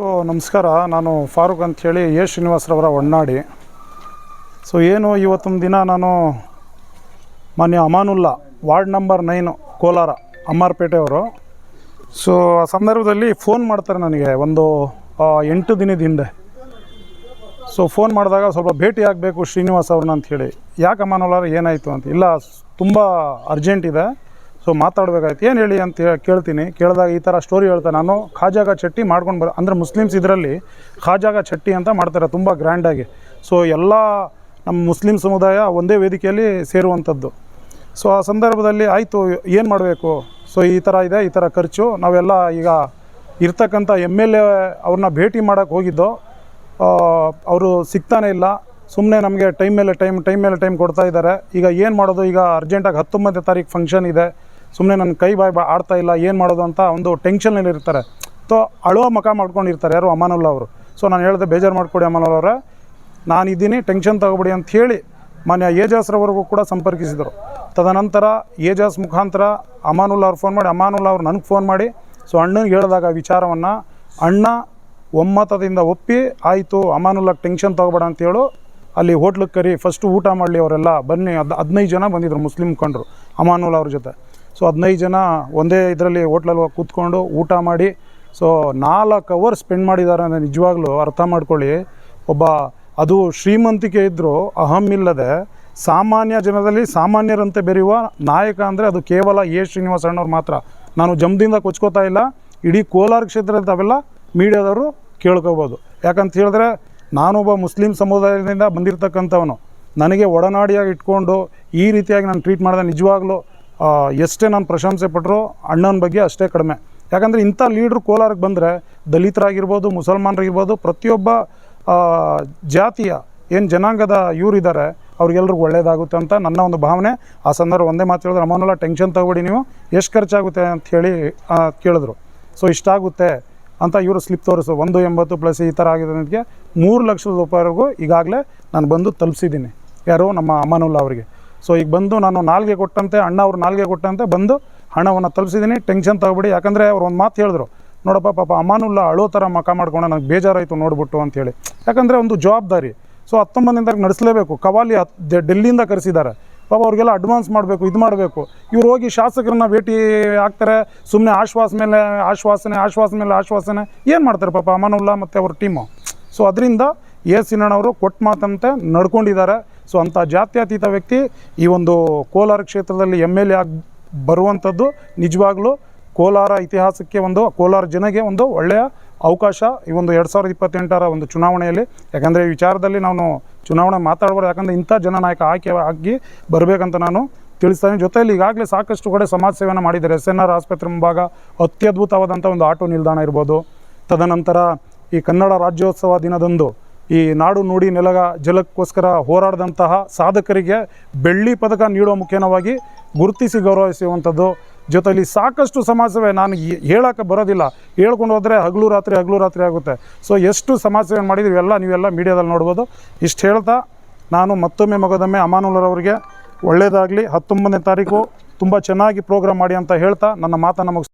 ನಮಸ್ಕಾರ. ನಾನು ಫಾರೂಕ್ ಅಂಥೇಳಿ ಎ. ಶ್ರೀನಿವಾಸರವರ ಹೊನ್ನಾಡಿ ಸೊ, ಏನು, ಇವತ್ತೊಂದು ದಿನ ನಾನು ಮಾನ್ಯ Amanullah, ward number nine, Kolar, ಅಮ್ಮಾರ್ಪೇಟೆಯವರು. So, ಆ ಸಂದರ್ಭದಲ್ಲಿ ಫೋನ್ ಮಾಡ್ತಾರೆ ನನಗೆ, ಒಂದು ಎಂಟು ದಿನದ ಹಿಂದೆ. ಸೊ, ಫೋನ್ ಮಾಡಿದಾಗ ಸ್ವಲ್ಪ ಭೇಟಿ ಆಗಬೇಕು ಶ್ರೀನಿವಾಸ್ ಅವ್ರನ್ನ ಅಂಥೇಳಿ ಯಾಕೆ ಅಮಾನುಲ್ಲಾರ, ಏನಾಯಿತು ಅಂತ. ಇಲ್ಲ, ತುಂಬ ಅರ್ಜೆಂಟ್ ಇದೆ. ಸೊ ಮಾತಾಡ್ಬೇಕಾಯ್ತು. ಏನು ಹೇಳಿ ಅಂತ ಕೇಳ್ತೀನಿ. ಕೇಳಿದಾಗ ಈ ಥರ ಸ್ಟೋರಿ ಹೇಳ್ತಾ ನಾನು ಖಾಜಾಗ ಚಟ್ಟಿ ಮಾಡ್ಕೊಂಡು ಬರ ಅಂದರೆ ಮುಸ್ಲಿಮ್ಸ್ ಇದರಲ್ಲಿ ಖಾಜಾಗ ಚಟ್ಟಿ ಅಂತ ಮಾಡ್ತಾರೆ ತುಂಬ ಗ್ರ್ಯಾಂಡಾಗಿ ಸೊ ಎಲ್ಲ ನಮ್ಮ ಮುಸ್ಲಿಂ ಸಮುದಾಯ ಒಂದೇ ವೇದಿಕೆಯಲ್ಲಿ ಸೇರುವಂಥದ್ದು. ಸೊ ಆ ಸಂದರ್ಭದಲ್ಲಿ ಆಯಿತು, ಏನು ಮಾಡಬೇಕು? ಸೊ ಈ ಥರ ಇದೆ, ಈ ಥರ ಖರ್ಚು. ನಾವೆಲ್ಲ ಈಗ ಇರ್ತಕ್ಕಂಥ ಎಂ ಎಲ್ ಎ ಅವ್ರನ್ನ ಭೇಟಿ ಮಾಡೋಕ್ಕೆ ಹೋಗಿದ್ದು ಅವರು ಸಿಗ್ತಾನೆ ಇಲ್ಲ. ಸುಮ್ಮನೆ ನಮಗೆ ಟೈಮ್ ಮೇಲೆ ಟೈಮ್ ಟೈಮ್ ಮೇಲೆ ಟೈಮ್ ಕೊಡ್ತಾ ಇದ್ದಾರೆ. ಈಗ ಏನು ಮಾಡೋದು? ಈಗ ಅರ್ಜೆಂಟಾಗಿ ಹತ್ತೊಂಬತ್ತನೇ ತಾರೀಕು ಫಂಕ್ಷನ್ ಇದೆ. ಸುಮ್ಮನೆ ನನ್ನ ಕೈ ಬಾಯಿ ಬಾ ಆಡ್ತಾ ಇಲ್ಲ, ಏನು ಮಾಡೋದು ಅಂತ ಒಂದು ಟೆನ್ಷನ್ನಲ್ಲಿ ಇರ್ತಾರೆ. ಸೊ ಅಳುವ ಮುಖ ಮಾಡ್ಕೊಂಡಿರ್ತಾರೆ ಯಾರು? ಅಮಾನುಲ್ಲಾ ಅವರು. ಸೊ ನಾನು ಹೇಳಿದೆ ಬೇಜಾರು ಮಾಡಿಕೊಡಿ ಅಮಾನುಲ್ಲಾ ಅವರೇ. ನಾನು ಇದ್ದೀನಿ ಟೆನ್ಷನ್ ತಗೋಬೇಡಿ ಅಂತ ಹೇಳಿ ಮಾನ್ಯ ಏಜಾಸ್ರವರೆಗೂ ಕೂಡ ಸಂಪರ್ಕಿಸಿದರು. ತದನಂತರ ಏಜಾಸ್ ಮುಖಾಂತರ ಅಮಾನುಲ್ಲ ಅವ್ರು ಫೋನ್ ಮಾಡಿ ಅಮಾನುಲ್ಲಾ ಅವರು ನನಗೆ ಫೋನ್ ಮಾಡಿ. ಸೊ ಅಣ್ಣನಿಗೆ ಹೇಳಿದಾಗ ವಿಚಾರವನ್ನು ಅಣ್ಣ ಒಮ್ಮತದಿಂದ ಒಪ್ಪಿ, ಆಯಿತು ಅಮಾನುಲ್ಲಾ ಟೆನ್ಷನ್ ತಗೋಬೇಡ ಅಂತೇಳು ಅಲ್ಲಿ ಹೋಟ್ಲಿಗೆ ಕರಿ ಫಸ್ಟು ಊಟ ಮಾಡಲಿ ಅವರೆಲ್ಲ. ಬನ್ನಿ ಅದು ಹದಿನೈದು ಜನ ಬಂದಿದ್ರು ಮುಸ್ಲಿಂ ಮುಖಂಡರು ಅಮಾನುಲ್ಲ ಅವ್ರ ಜೊತೆ. ಸೊ ಹದಿನೈದು ಜನ ಒಂದೇ ಇದರಲ್ಲಿ ಹೋಟ್ಲಲ್ಲಿ ಹೋಗಿ ಕೂತ್ಕೊಂಡು ಊಟ ಮಾಡಿ, ಸೊ ನಾಲ್ಕು ಅವರ್ ಸ್ಪೆಂಡ್ ಮಾಡಿದ್ದಾರೆ ಅಂದರೆ ನಿಜವಾಗ್ಲೂ ಅರ್ಥ ಮಾಡ್ಕೊಳ್ಳಿ. ಒಬ್ಬ ಅದು ಶ್ರೀಮಂತಿಕೆ ಇದ್ದರೂ ಅಹಂ ಇಲ್ಲದೆ ಸಾಮಾನ್ಯ ಜನದಲ್ಲಿ ಸಾಮಾನ್ಯರಂತೆ ಬೆರೆಯುವ ನಾಯಕ ಅಂದರೆ ಅದು ಕೇವಲ ಎ. ಶ್ರೀನಿವಾಸ ಅಣ್ಣವ್ರು ಮಾತ್ರ. ನಾನು ಜಮ್ದಿಂದ ಕೊಚ್ಕೋತಾ ಇಲ್ಲ, ಇಡೀ ಕೋಲಾರ ಕ್ಷೇತ್ರದಲ್ಲಿ ತಾವೆಲ್ಲ ಮೀಡಿಯಾದವರು ಕೇಳ್ಕೋಬೋದು. ಯಾಕಂತ ಹೇಳಿದ್ರೆ ನಾನೊಬ್ಬ ಮುಸ್ಲಿಂ ಸಮುದಾಯದಿಂದ ಬಂದಿರತಕ್ಕಂಥವನು. ನನಗೆ ಒಡನಾಡಿಯಾಗಿ ಇಟ್ಕೊಂಡು ಈ ರೀತಿಯಾಗಿ ನಾನು ಟ್ರೀಟ್ ಮಾಡಿದೆ ನಿಜವಾಗ್ಲೂ. ಎಷ್ಟೇ ನಾನು ಪ್ರಶಂಸೆ ಪಟ್ಟರು ಅಣ್ಣನ ಬಗ್ಗೆ ಅಷ್ಟೇ ಕಡಿಮೆ. ಯಾಕಂದರೆ ಇಂಥ ಲೀಡ್ರು ಕೋಲಾರಕ್ಕೆ ಬಂದರೆ ದಲಿತರಾಗಿರ್ಬೋದು, ಮುಸಲ್ಮಾನರಾಗಿರ್ಬೋದು, ಪ್ರತಿಯೊಬ್ಬ ಜಾತಿಯ ಏನು ಜನಾಂಗದ ಇವರಿದ್ದಾರೆ ಅವ್ರಿಗೆಲ್ರಿಗೂ ಒಳ್ಳೇದಾಗುತ್ತೆ ಅಂತ ನನ್ನ ಒಂದು ಭಾವನೆ. ಆ ಸಂದರ್ಭ ಒಂದೇ ಮಾತು ಹೇಳಿದ್ರೆ ಅಮ್ಮನೆಲ್ಲ ಟೆನ್ಷನ್ ತಗೊಬಿಡಿ ನೀವು. ಎಷ್ಟು ಖರ್ಚಾಗುತ್ತೆ ಅಂತ ಹೇಳಿ ಕೇಳಿದ್ರು. ಸೊ ಇಷ್ಟಾಗುತ್ತೆ ಅಂತ ಇವರು ಸ್ಲಿಪ್ ತೋರಿಸು. ಒಂದು ಎಂಬತ್ತು ಪ್ಲಸ್ ಈ ಥರ ಆಗಿದೆ ನನಗೆ ಮೂರು ಲಕ್ಷದ ರೂಪಾಯಿವರೆಗೂ ಈಗಾಗಲೇ ನಾನು ಬಂದು ತಲುಪಿಸಿದ್ದೀನಿ. ಯಾರು? ನಮ್ಮ ಅಮಾನುಲ್ಲಾ ಅವರಿಗೆ. ಸೊ ಈಗ ಬಂದು ನಾನು ನಾಲ್ಗೆ ಕೊಟ್ಟಂತೆ, ಅಣ್ಣ ಅವ್ರು ನಾಲ್ಗೆ ಕೊಟ್ಟಂತೆ, ಬಂದು ಹಣವನ್ನು ತಲುಪಿಸಿದ್ದೀನಿ ಟೆನ್ಷನ್ ತಗೋಬಿಡಿ. ಯಾಕಂದರೆ ಅವ್ರು ಒಂದು ಮಾತು ಹೇಳಿದ್ರು, ನೋಡಪ್ಪ, ಪಾಪ ಅಮಾನುಲ್ಲ ಅಳೋ ಥರ ಮಕ ಮಾಡ್ಕೊಂಡು ನನಗೆ ಬೇಜಾರಾಯಿತು ನೋಡ್ಬಿಟ್ಟು ಅಂತೇಳಿ ಯಾಕಂದರೆ ಒಂದು ಜವಾಬ್ದಾರಿ. ಸೊ ಹತ್ತೊಂಬತ್ತನೇ ನಡೆಸಲೇಬೇಕು. ಕವಾಲಿ ಹತ್ತು ಡೆಲ್ಲಿಯಿಂದ ಕರೆಸಿದ್ದಾರೆ. ಪಾಪ ಅವ್ರಿಗೆಲ್ಲ ಅಡ್ವಾನ್ಸ್ ಮಾಡಬೇಕು, ಇದು ಮಾಡಬೇಕು. ಇವ್ರು ಹೋಗಿ ಶಾಸಕರನ್ನ ಭೇಟಿ ಆಗ್ತಾರೆ. ಸುಮ್ಮನೆ ಆಶ್ವಾಸ ಮೇಲೆ, ಆಶ್ವಾಸನೆ, ಆಶ್ವಾಸ ಮೇಲೆ, ಆಶ್ವಾಸನೆ. ಏನು ಮಾಡ್ತಾರೆ ಪಾಪ ಅಮಾನುಲ್ಲಾ ಮತ್ತು ಅವ್ರ ಟೀಮು ಸೊ ಅದರಿಂದ ಎ ಸಿನಣ್ಣವರು ಕೊಟ್ಟ ಮಾತಂತೆ ನಡ್ಕೊಂಡಿದ್ದಾರೆ. ಸೊ ಅಂಥ ಜಾತ್ಯತೀತ ವ್ಯಕ್ತಿ ಈ ಒಂದು ಕೋಲಾರ ಕ್ಷೇತ್ರದಲ್ಲಿ ಎಂ ಎಲ್ ಎ ಆಗಿ ಬರುವಂಥದ್ದು ನಿಜವಾಗ್ಲೂ ಕೋಲಾರ ಇತಿಹಾಸಕ್ಕೆ ಒಂದು, ಕೋಲಾರ ಜನಗೆ ಒಂದು ಒಳ್ಳೆಯ ಅವಕಾಶ ಈ ಒಂದು ಎರಡು ಸಾವಿರದ ಇಪ್ಪತ್ತೆಂಟರ ಒಂದು ಚುನಾವಣೆಯಲ್ಲಿ. ಯಾಕಂದರೆ ಈ ವಿಚಾರದಲ್ಲಿ ನಾನು ಚುನಾವಣೆ ಮಾತಾಡ್ಬಾರ್ದು ಯಾಕಂದರೆ ಇಂಥ ಜನನಾಯಕ ಆಯ್ಕೆ ಆಗಿ ಬರಬೇಕಂತ ನಾನು ತಿಳಿಸ್ತಾನೆ. ಜೊತೆಯಲ್ಲಿ ಈಗಾಗಲೇ ಸಾಕಷ್ಟು ಕಡೆ ಸಮಾಜ ಸೇವೆಯನ್ನು ಮಾಡಿದ್ದಾರೆ. ಎಸ್ ಎನ್ ಆರ್ ಆಸ್ಪತ್ರೆ ಮುಂಭಾಗ ಅತ್ಯದ್ಭುತವಾದಂಥ ಒಂದು ಆಟೋ ನಿಲ್ದಾಣ ಇರ್ಬೋದು. ತದನಂತರ ಈ ಕನ್ನಡ ರಾಜ್ಯೋತ್ಸವ ದಿನದಂದು ಈ ನಾಡು ನುಡಿ ನೆಲಗ ಜಲಕ್ಕೋಸ್ಕರ ಹೋರಾಡಿದಂತಹ ಸಾಧಕರಿಗೆ ಬೆಳ್ಳಿ ಪದಕ ನೀಡುವ ಮುಖೇನವಾಗಿ ಗುರುತಿಸಿ ಗೌರವಿಸುವಂಥದ್ದು. ಜೊತೆಯಲ್ಲಿ ಸಾಕಷ್ಟು ಸಮಾಜ ಸೇವೆ ನಾನು ಹೇಳೋಕ್ಕೆ ಬರೋದಿಲ್ಲ. ಹೇಳ್ಕೊಂಡು ಹೋದರೆ ಹಗಲು ರಾತ್ರಿ ಹಗಲು ರಾತ್ರಿ ಆಗುತ್ತೆ. ಸೊ ಎಷ್ಟು ಸಮಾಜ ಸೇವೆ ಮಾಡಿದ್ವಿ ಎಲ್ಲ ನೀವೆಲ್ಲ ಮೀಡಿಯಾದಲ್ಲಿ ನೋಡ್ಬೋದು. ಇಷ್ಟು ಹೇಳ್ತಾ, ನಾನು ಮತ್ತೊಮ್ಮೆ ಮಗದೊಮ್ಮೆ ಅಮಾನುಲ್ಲರವರಿಗೆ ಒಳ್ಳೆಯದಾಗಲಿ ಹತ್ತೊಂಬತ್ತನೇ ತಾರೀಕು, ತುಂಬ ಚೆನ್ನಾಗಿ ಪ್ರೋಗ್ರಾಮ್ ಮಾಡಿ ಅಂತ ಹೇಳ್ತಾ ನನ್ನ ಮಾತನ್ನು ಮುಗಿಸ್